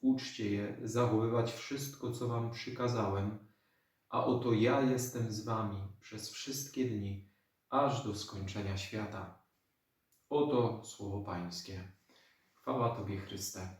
Uczcie je zachowywać wszystko, co wam przykazałem, a oto ja jestem z wami przez wszystkie dni, aż do skończenia świata. Oto słowo Pańskie. Chwała Tobie, Chryste.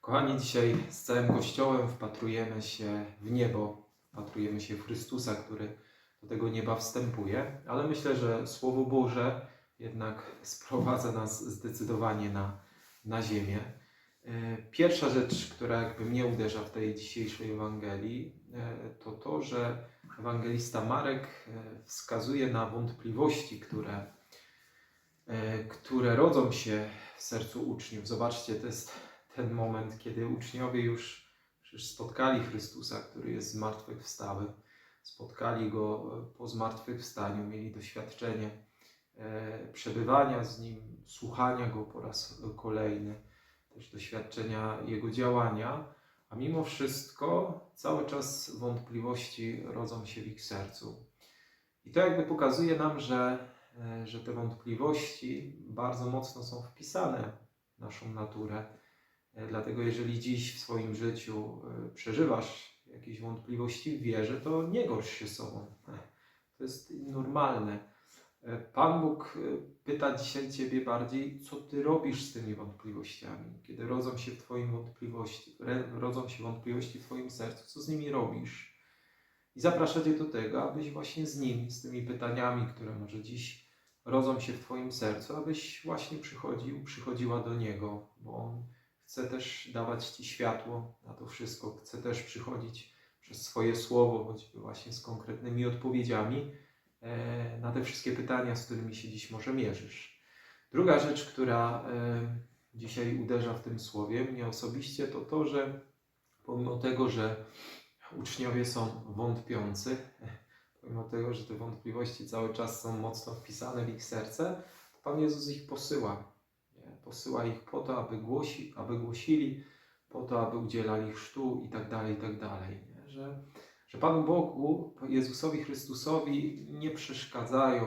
Kochani, dzisiaj z całym Kościołem wpatrujemy się w niebo, wpatrujemy się w Chrystusa, który do tego nieba wstępuje, ale myślę, że Słowo Boże jednak sprowadza nas zdecydowanie na, na ziemię. E, Pierwsza rzecz, która jakby mnie uderza w tej dzisiejszej Ewangelii, e, to to, że ewangelista Marek e, wskazuje na wątpliwości, które, które rodzą się w sercu uczniów. Zobaczcie, to jest ten moment, kiedy uczniowie już przecież spotkali Chrystusa, który jest zmartwychwstały, spotkali Go po zmartwychwstaniu, mieli doświadczenie przebywania z Nim, słuchania Go po raz kolejny, też doświadczenia Jego działania, a mimo wszystko cały czas wątpliwości rodzą się w ich sercu. I to jakby pokazuje nam, że, e, że te wątpliwości bardzo mocno są wpisane w naszą naturę. E, Dlatego jeżeli dziś w swoim życiu e, przeżywasz jakieś wątpliwości w wierze, to nie gorsz się sobą. To jest normalne. E, Pan Bóg e, pyta dzisiaj Ciebie bardziej, co Ty robisz z tymi wątpliwościami. Kiedy rodzą się w Twoim wątpliwości, rodzą się wątpliwości w Twoim sercu, co z nimi robisz? I zaprasza Cię do tego, abyś właśnie z nimi, z tymi pytaniami, które może dziś rodzą się w Twoim sercu, abyś właśnie przychodził, przychodziła do Niego, bo On chce też dawać Ci światło na to wszystko, chce też przychodzić przez swoje słowo, choćby właśnie z konkretnymi odpowiedziami na te wszystkie pytania, z którymi się dziś może mierzysz. Druga rzecz, która e, dzisiaj uderza w tym słowie, mnie osobiście, to to, że pomimo tego, że uczniowie są wątpiący, pomimo tego, że te wątpliwości cały czas są mocno wpisane w ich serce, to Pan Jezus ich posyła. Posyła ich po to, aby, głosi, aby głosili, po to, aby udzielali chrztu i tak dalej, i tak dalej. Że, że Panu Bogu, Jezusowi Chrystusowi nie przeszkadzają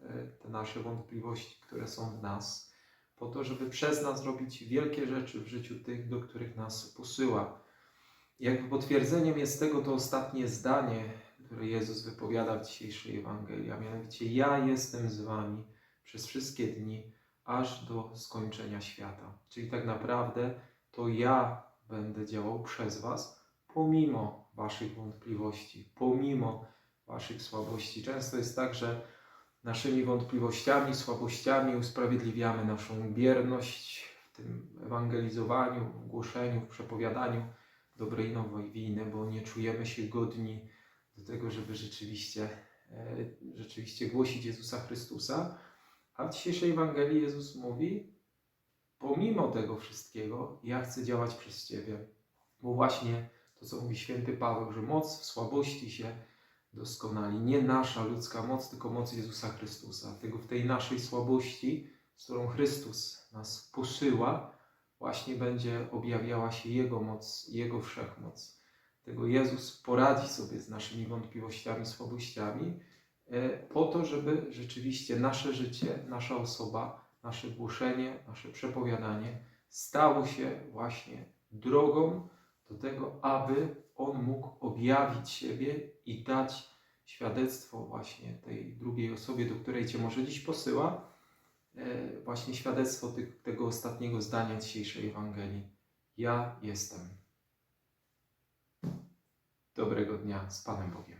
e, te nasze wątpliwości, które są w nas, po to, żeby przez nas robić wielkie rzeczy w życiu tych, do których nas posyła. Jakby potwierdzeniem jest tego to ostatnie zdanie, które Jezus wypowiada w dzisiejszej Ewangelii, a mianowicie ja jestem z wami przez wszystkie dni, aż do skończenia świata. Czyli tak naprawdę to ja będę działał przez was, pomimo waszych wątpliwości, pomimo waszych słabości. Często jest tak, że naszymi wątpliwościami, słabościami usprawiedliwiamy naszą bierność w tym ewangelizowaniu, w głoszeniu, w przepowiadaniu dobrej nowiny, bo nie czujemy się godni do tego, żeby rzeczywiście, e, rzeczywiście głosić Jezusa Chrystusa. A w dzisiejszej Ewangelii Jezus mówi, pomimo tego wszystkiego, ja chcę działać przez Ciebie. Bo właśnie to, co mówi święty Paweł, że moc w słabości się doskonali. Nie nasza ludzka moc, tylko moc Jezusa Chrystusa. Tego w tej naszej słabości, z którą Chrystus nas posyła, właśnie będzie objawiała się Jego moc, Jego wszechmoc. Tego Jezus poradzi sobie z naszymi wątpliwościami, słabościami, e, po to, żeby rzeczywiście nasze życie, nasza osoba, nasze głoszenie, nasze przepowiadanie stało się właśnie drogą do tego, aby On mógł objawić siebie i dać świadectwo właśnie tej drugiej osobie, do której Cię może dziś posyła, e, właśnie świadectwo tego ostatniego zdania dzisiejszej Ewangelii. Ja jestem. Dobrego dnia z Panem Bogiem.